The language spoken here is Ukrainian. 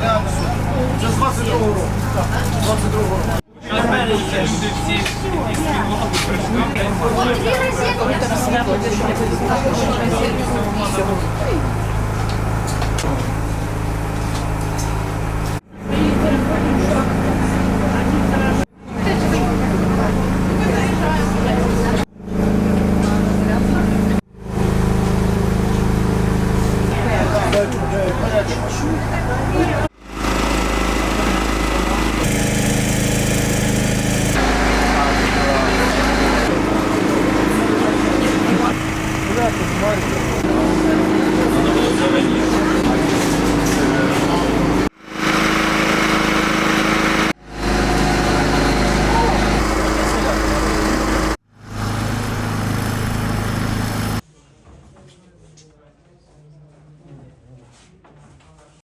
22 року. Так, 22 року. Порядку, பாருங்கள்